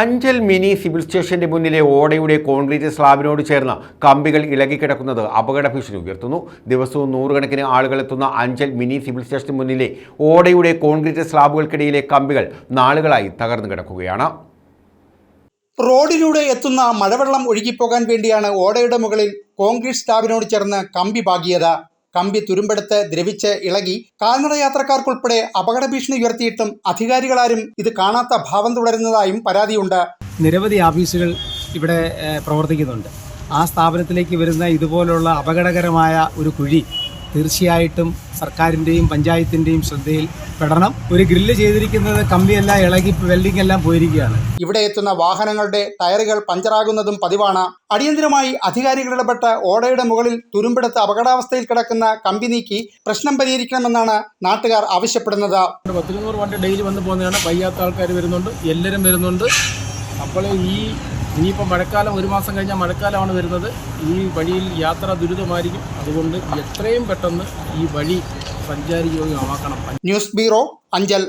Anchal mini civil സ്റ്റേഷന്റെ മുന്നിലെ ഓടയുടെ concrete സ്ലാബിനോട് ചേർന്ന കമ്പികൾ ഇളകിക്കിടക്കുന്നത് അപകട ഭീഷണി ഉയർത്തുന്നു. ദിവസവും നൂറുകണക്കിന് ആളുകൾ എത്തുന്ന അഞ്ചൽ മിനി സിവിൽ സ്റ്റേഷന് മുന്നിലെ ഓടയുടെ കോൺക്രീറ്റ് സ്ലാബുകൾക്കിടയിലെ കമ്പികൾ നാളുകളായി തകർന്നു കിടക്കുകയാണ്. റോഡിലൂടെ എത്തുന്ന മഴവെള്ളം ഒഴുകിപ്പോകാൻ വേണ്ടിയാണ് ഓടയുടെ മുകളിൽ കോൺക്രീറ്റ് സ്ലാബിനോട് ചേർന്ന് കമ്പി പാകിയത്. കമ്പി തുരുമ്പെടുത്ത് ദ്രവിച്ച് ഇളകി കാൽനട യാത്രക്കാർക്കുൾപ്പെടെ അപകട ഭീഷണി ഉയർത്തിയിട്ടും അധികാരികളാരും ഇത് കാണാത്ത ഭാവം തുടരുന്നതായും പരാതിയുണ്ട്. നിരവധി ഓഫീസുകൾ ഇവിടെ പ്രവർത്തിക്കുന്നുണ്ട്. ആ സ്ഥാപനത്തിലേക്ക് വരുന്ന ഇതുപോലുള്ള അപകടകരമായ ഒരു കുഴി തീർച്ചയായിട്ടും സർക്കാരിന്റെയും പഞ്ചായത്തിന്റെയും ശ്രദ്ധയിൽ പെടണം. ഒരു ഗ്രില്ല് ചെയ്തിരിക്കുന്നത് കമ്പിയെല്ലാം ഇളകി വെൽഡിംഗ് എല്ലാം പോയിരിക്കുകയാണ്. ഇവിടെ എത്തുന്ന വാഹനങ്ങളുടെ ടയറുകൾ പഞ്ചറാകുന്നതും പതിവാണ്. അടിയന്തരമായി അധികാരികൾ ഇടപെട്ട് ഓടയുടെ മുകളിൽ തുരുമ്പെടുത്ത് അപകടാവസ്ഥയിൽ കിടക്കുന്ന കമ്പി നീക്കി പ്രശ്നം പരിഹരിക്കണമെന്നാണ് നാട്ടുകാർ ആവശ്യപ്പെടുന്നത്. പത്തിരുന്നൂറ് വണ്ടി ഡെയിലി വന്ന് പോകുന്നതാണ്. വയ്യാത്ത ആൾക്കാർ വരുന്നുണ്ട് എല്ലാവരും വരുന്നുണ്ട്. അപ്പോൾ ഈ ഇനിയിപ്പോൾ മഴക്കാലം ഒരു മാസം കഴിഞ്ഞാൽ മഴക്കാലമാണ് വരുന്നത്. ഈ വഴിയിൽ യാത്ര ദുരിതമായിരിക്കും. അതുകൊണ്ട് എത്രയും പെട്ടെന്ന് ഈ വഴി സഞ്ചാരിയോഗ്യമാക്കണം. News bureau Anchal.